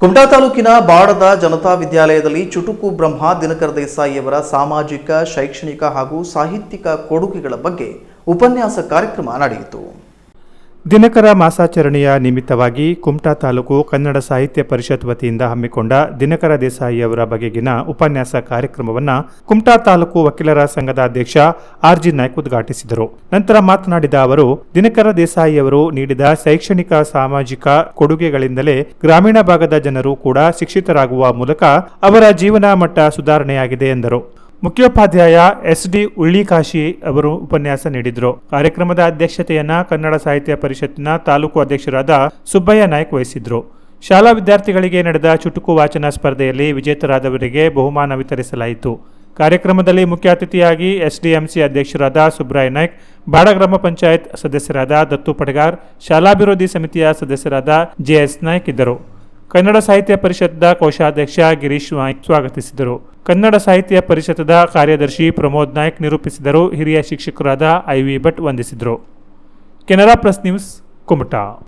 ಕುಮಟಾ ತಾಲೂಕಿನ ಬಾಡದ ಜನತಾ ವಿದ್ಯಾಲಯದಲ್ಲಿ ಚುಟುಕು ಬ್ರಹ್ಮ ದಿನಕರ ದೇಸಾಯಿಯವರ ಸಾಮಾಜಿಕ, ಶೈಕ್ಷಣಿಕ ಹಾಗೂ ಸಾಹಿತ್ಯಿಕ ಕೊಡುಗೆಗಳ ಬಗ್ಗೆ ಉಪನ್ಯಾಸ ಕಾರ್ಯಕ್ರಮ ನಡೆಯಿತು. ದಿನಕರ ಮಾಸಾಚರಣೆಯ ನಿಮಿತ್ತವಾಗಿ ಕುಮಟಾ ತಾಲೂಕು ಕನ್ನಡ ಸಾಹಿತ್ಯ ಪರಿಷತ್ ವತಿಯಿಂದ ಹಮ್ಮಿಕೊಂಡ ದಿನಕರ ದೇಸಾಯಿ ಅವರ ಬಗೆಗಿನ ಉಪನ್ಯಾಸ ಕಾರ್ಯಕ್ರಮವನ್ನು ಕುಮಟಾ ತಾಲೂಕು ವಕೀಲರ ಸಂಘದ ಅಧ್ಯಕ್ಷ ಆರ್ ಜಿ ನಾಯ್ಕ್ ಉದ್ಘಾಟಿಸಿದರು. ನಂತರ ಮಾತನಾಡಿದ ಅವರು, ದಿನಕರ ದೇಸಾಯಿ ಅವರು ನೀಡಿದ ಶೈಕ್ಷಣಿಕ, ಸಾಮಾಜಿಕ ಕೊಡುಗೆಗಳಿಂದಲೇ ಗ್ರಾಮೀಣ ಭಾಗದ ಜನರು ಕೂಡ ಶಿಕ್ಷಿತರಾಗುವ ಮೂಲಕ ಅವರ ಜೀವನ ಮಟ್ಟ ಸುಧಾರಣೆಯಾಗಿದೆ ಎಂದರು. ಮುಖ್ಯೋಪಾಧ್ಯಾಯ ಎಸ್ ಡಿ ಉಳ್ಳಿಕಾಶಿ ಅವರು ಉಪನ್ಯಾಸ ನೀಡಿದರು. ಕಾರ್ಯಕ್ರಮದ ಅಧ್ಯಕ್ಷತೆಯನ್ನ ಕನ್ನಡ ಸಾಹಿತ್ಯ ಪರಿಷತ್ತಿನ ತಾಲೂಕು ಅಧ್ಯಕ್ಷರಾದ ಸುಬ್ಬಯ್ಯ ನಾಯ್ಕ್ ವಹಿಸಿದ್ರು. ಶಾಲಾ ವಿದ್ಯಾರ್ಥಿಗಳಿಗೆ ನಡೆದ ಚುಟುಕು ವಾಚನ ಸ್ಪರ್ಧೆಯಲ್ಲಿ ವಿಜೇತರಾದವರಿಗೆ ಬಹುಮಾನ ವಿತರಿಸಲಾಯಿತು. ಕಾರ್ಯಕ್ರಮದಲ್ಲಿ ಮುಖ್ಯ ಅತಿಥಿಯಾಗಿ ಎಸ್ಡಿಎಂಸಿ ಅಧ್ಯಕ್ಷರಾದ ಸುಬ್ರಾಯ್ ನಾಯ್ಕ್, ಬಾಡ ಗ್ರಾಮ ಪಂಚಾಯತ್ ಸದಸ್ಯರಾದ ದತ್ತು ಪಡಗಾರ್, ಶಾಲಾಭಿವೃದ್ಧಿ ಸಮಿತಿಯ ಸದಸ್ಯರಾದ ಜೆಎಸ್ ನಾಯ್ಕ್ ಇದ್ದರು. ಕನ್ನಡ ಸಾಹಿತ್ಯ ಪರಿಷತ್ದ ಕೋಶಾಧ್ಯಕ್ಷ ಗಿರೀಶ್ ನಾಯ್ಕ್ ಸ್ವಾಗತಿಸಿದರು. ಕನ್ನಡ ಸಾಹಿತ್ಯ ಪರಿಷತ್ದ ಕಾರ್ಯದರ್ಶಿ ಪ್ರಮೋದ್ ನಾಯ್ಕ್ ನಿರೂಪಿಸಿದರು. ಹಿರಿಯ ಶಿಕ್ಷಕರಾದ ಐ ವಿ ಭಟ್ ವಂದಿಸಿದರು. Canara press news Kumta.